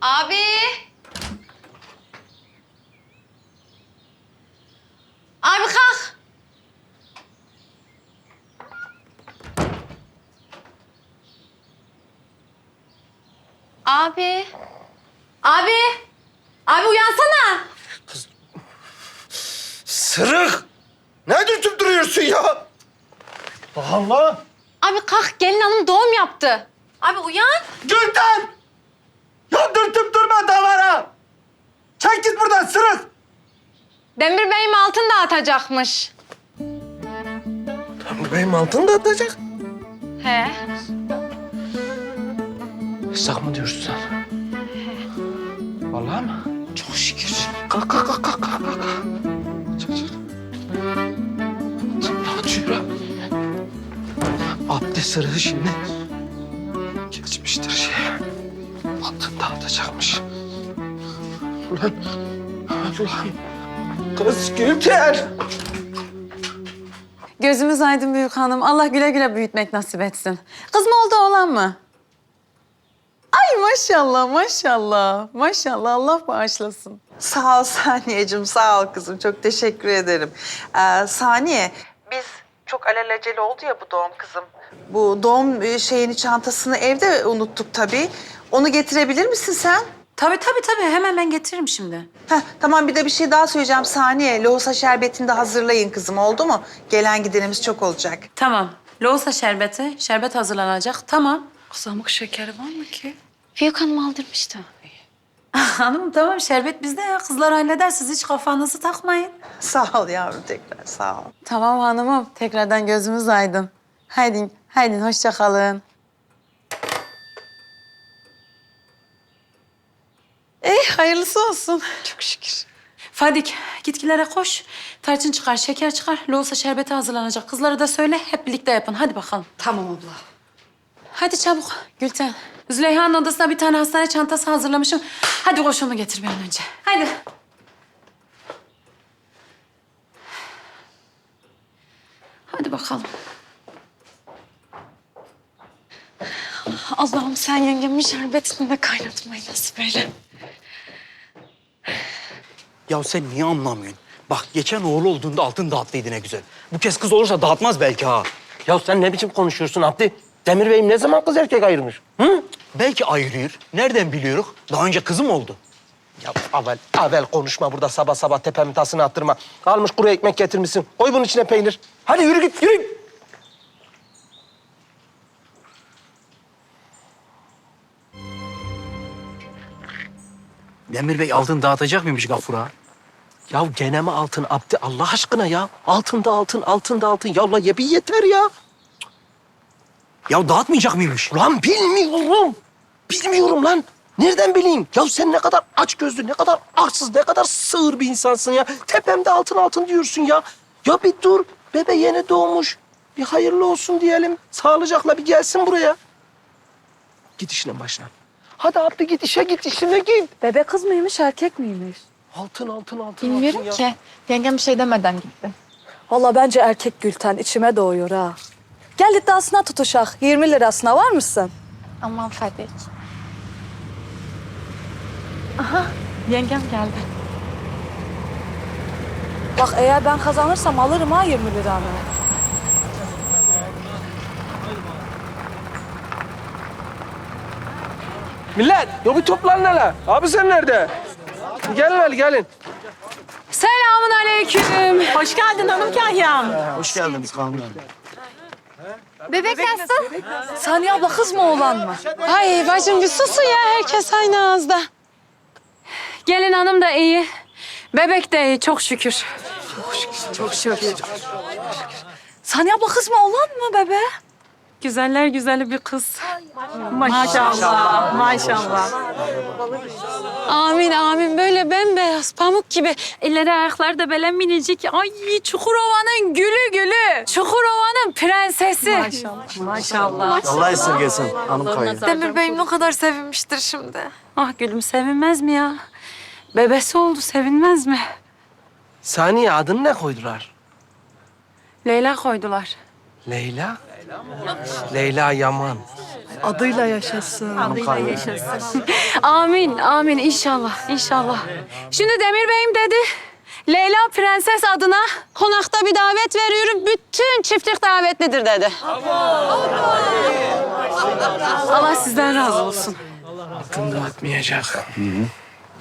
Abi. Abi kalk. Abi. Abi. Abi uyansana. Sırık! Ne dürtüp duruyorsun ya? Allah Allah! Abi kalk gelin hanım doğum yaptı. Abi uyan. Gülten! Ya dürtüp durma davara! Çek git buradan sırık! Demir Bey'im altın dağıtacakmış. Benim altın da atacak. He. Sak mı diyorsun sen? Vallahi mi? Çok şükür. Kalk kalk kalk kalk kalk. kalk. Çık çık. Rahat yürü. Abdest sırrı şimdi. Geçmiştir şey. Altın dağıtacakmış. Ulan Allah'ım. Kız Gülten. Gözümüz aydın büyük hanım. Allah güle güle büyütmek nasip etsin. Kız mı oldu oğlan mı? Ay maşallah maşallah. Maşallah Allah bağışlasın. Sağ ol Saniye'cim, sağ ol kızım. Çok teşekkür ederim. Ee, Saniye, biz çok alelacele oldu ya bu doğum kızım. Bu doğum e, şeyini, çantasını evde unuttuk tabii. Onu getirebilir misin sen? Tabii tabii tabii. Hemen ben getiririm şimdi. Heh, tamam bir de bir şey daha söyleyeceğim Saniye. Lohusa şerbetini de hazırlayın kızım oldu mu? Gelen gidenimiz çok olacak. Tamam. Loğusa şerbeti. Şerbet hazırlanacak. Tamam. Kızamık şekeri var mı ki? Büyük hanım aldırmıştı. Hanım tamam şerbet bizde ya. Kızlar halleder. Siz hiç kafanızı takmayın. Sağ ol yavrum tekrar sağ ol. Tamam hanımım. Tekrardan gözümüz aydın. Haydi, haydi hoşça kalın. Hayırlısı olsun. Çok şükür. Fadik gitkilere koş. Tarçın çıkar, şeker çıkar. Loğusa şerbeti hazırlanacak. Kızlara da söyle hep birlikte yapın. Hadi bakalım. Tamam abla. Hadi çabuk Gülten. Züleyha'nın odasına bir tane hastane çantası hazırlamışım. Hadi koş onu getir bir an önce. Hadi. Hadi bakalım. Allah'ım sen yengemin şerbetini de kaynatmayı nasip eyle. Ya sen niye anlamıyorsun? Bak geçen oğlu olduğunda altın dağıttıydı ne güzel. Bu kez kız olursa dağıtmaz belki ha. Ya sen ne biçim konuşuyorsun Abdi? Demir Bey'im ne zaman kız erkek ayırmış? Hı? Belki ayırıyor. Nereden biliyoruz? Daha önce kızım oldu. Ya avel, avel konuşma burada sabah sabah tepemin tasını attırma. Almış kuru ekmek getirmişsin. Koy bunun içine peynir. Hadi yürü git, yürü. Demir Bey altın dağıtacak mıymış Gafur'a? Ya gene mi altın Abdi Allah aşkına ya? Altın da altın, altın da altın. Ya Allah ye yeter ya. Ya dağıtmayacak mıymış? Ulan bilmiyorum. Bilmiyorum lan. Nereden bileyim? Ya sen ne kadar aç gözlü, ne kadar arsız, ne kadar sığır bir insansın ya. Tepemde altın altın diyorsun ya. Ya bir dur. Bebe yeni doğmuş. Bir hayırlı olsun diyelim. Sağlıcakla bir gelsin buraya. Git işine başla. Hadi Abdi git işe git işine git. Bebe kız mıymış erkek miymiş? Altın altın altın Bilmiyorum altın ya. ki. Yengem bir şey demeden gitti. Valla bence erkek Gülten içime doğuyor ha. Gel iddiasına tutuşak. 20 lirasına var mısın? Aman Fadik. Aha yengem geldi. Bak eğer ben kazanırsam alırım ha 20 liramı. Millet, ya bir toplanın hele. Abi sen nerede? Gelin hele, gelin. Selamun aleyküm. Hoş geldin hanım Kahyam. Hoş geldiniz Kanun Bebek nasıl? Saniye abla kız mı oğlan mı? Ay bacım bir susun ya herkes aynı ağızda. Gelin hanım da iyi. Bebek de iyi çok şükür. Çok şükür. Saniye abla kız mı oğlan mı bebe? Güzeller güzeli bir kız. Maşallah. Maşallah. Amin amin böyle bembeyaz pamuk gibi. Elleri ayakları da böyle minicik. Ay Çukurova'nın gülü gülü. Çukurova'nın prensesi. Maşallah. Maşallah. Allah esirgesin hanım kayın. Demir Bey'im ne kadar sevinmiştir şimdi. Ah gülüm sevinmez mi ya? Bebesi oldu sevinmez mi? Saniye adını ne koydular? Leyla koydular. Leyla. Leyla Yaman. Adıyla yaşasın. Amin, amin inşallah, inşallah. Şimdi Demir Bey'im dedi. Leyla Prenses adına konakta bir davet veriyorum. Bütün çiftlik davetlidir dedi. Allah sizden razı olsun. Altın dağıtmayacak.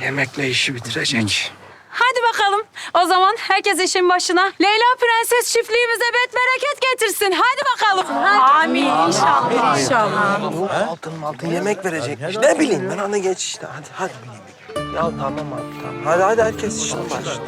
Yemekle işi bitirecek. Hadi bakalım. O zaman herkes işin başına. Leyla Prenses çiftliğimize bet bereket getirsin. Hadi bakalım. Amin inşallah. İnşallah. Yok altın altın yemek verecekmiş. Ne bileyim ben onu geç işte. Hadi hadi. Ya tamam abi tamam. Hadi hadi herkes işine başlasın.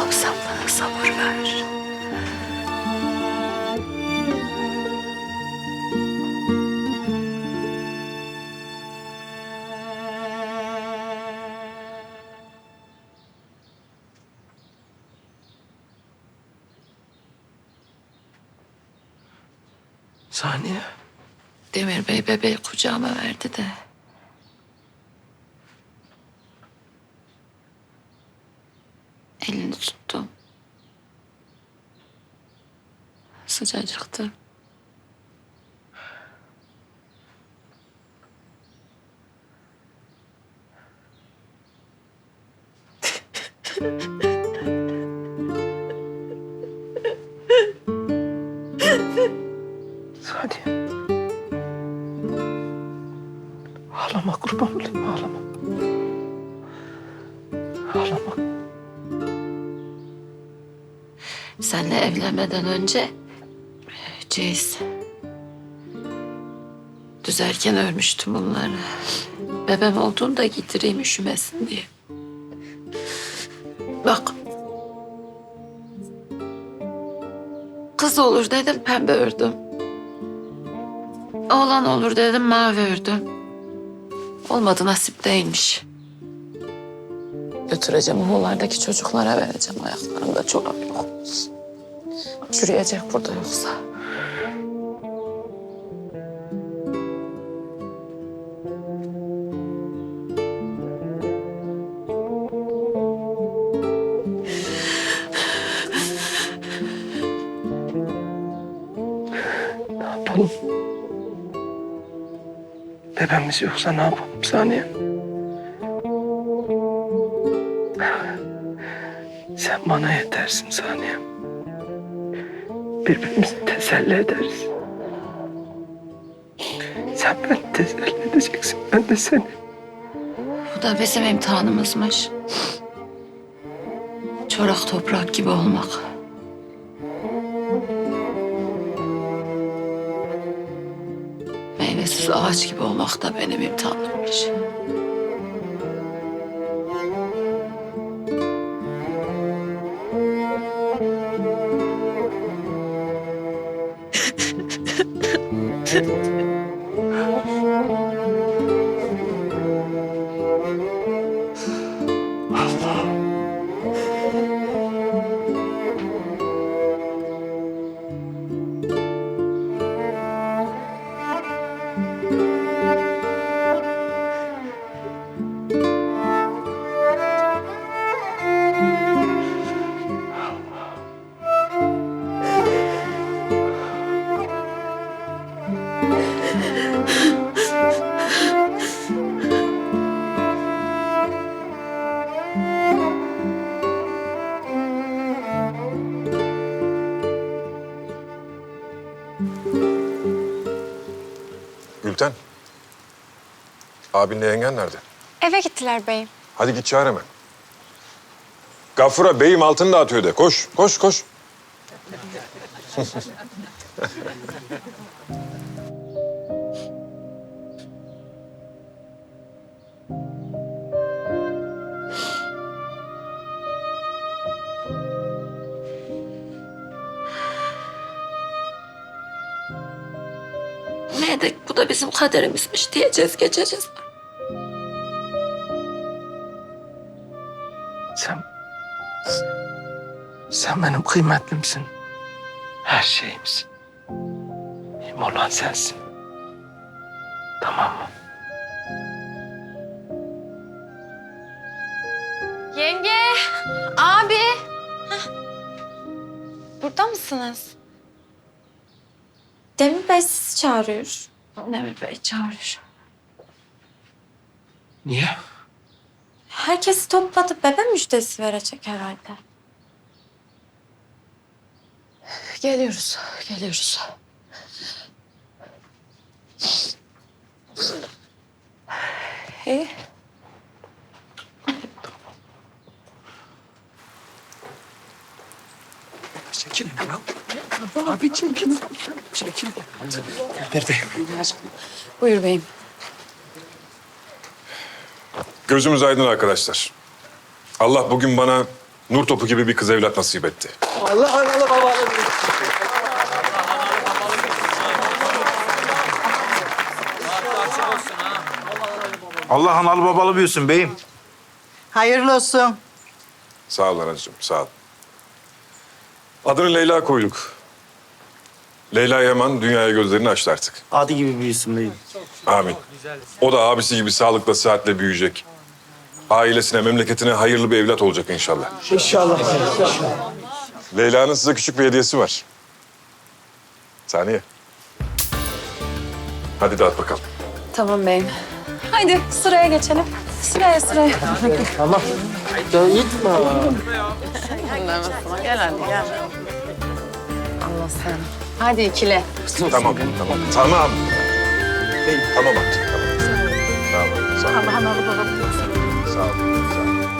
Allah'ım bana sabır ver. Saniye. Demir Bey bebeği kucağıma verdi de. Elini tuttum. Sıcacıktı. Saniye. Ağlama kurban olayım. Ağlama. Senle evlenmeden önce Ceyiz düzerken örmüştüm bunları. Bebem olduğunda giydireyim üşümesin diye. Bak. Kız olur dedim pembe ördüm. Oğlan olur dedim mavi ördüm. Olmadı nasip değilmiş. Götüreceğim oğullardaki çocuklara vereceğim. Ayaklarımda çorap. Çürüyecek burada yoksa. Ne yapalım? Bebeğimiz yoksa ne yapalım Saniye? Sen bana yetersin Saniye. Birbirimizi teselli ederiz. Sen beni teselli edeceksin, ben de seni. Bu da bizim imtihanımızmış. Çorak toprak gibi olmak. Meyvesiz ağaç gibi olmak da benim imtihanımmış. 吃竹子。Gülten. Abinle yengen nerede? Eve gittiler beyim. Hadi git çağır hemen. Gafura beyim altını dağıtıyor de. Koş, koş, koş. Ne bu da bizim kaderimizmiş diyeceğiz geçeceğiz. Sen... Sen benim kıymetlimsin. Her şeyimsin. Benim olan sensin. Tamam mı? Yenge, abi. Hah. Burada mısınız? Demir Bey sizi çağırıyor. Demir Bey çağırır. Niye? Herkesi topladı. Bebe müjdesi verecek herhalde. Geliyoruz, geliyoruz. İyi. Çekil ya. Abi çekil. Çekil. Nerede? Buyur beyim. Gözümüz aydın arkadaşlar. Allah bugün bana nur topu gibi bir kız evlat nasip etti. Allah Allah baba. Allah analı babalı büyüsün beyim. Hayırlı olsun. Sağ ol anacığım, sağ ol. Adını Leyla koyduk. Leyla Yaman dünyaya gözlerini açtı artık. Adı gibi büyüsün beyim. Amin. O da abisi gibi sağlıkla, sıhhatle büyüyecek. Ailesine, memleketine hayırlı bir evlat olacak inşallah. İnşallah. Leyla'nın size küçük bir hediyesi var. Saniye. Hadi dağıt bakalım. Tamam beyim. Haydi sıraya geçelim. Sıraya sıraya. Tamam. Ya gitme. Hadi ikile. Tamam, tamam. Tamam. Tamam artık, tamam. Sağ ol, sağ ol. Sağ ol, sağ ol.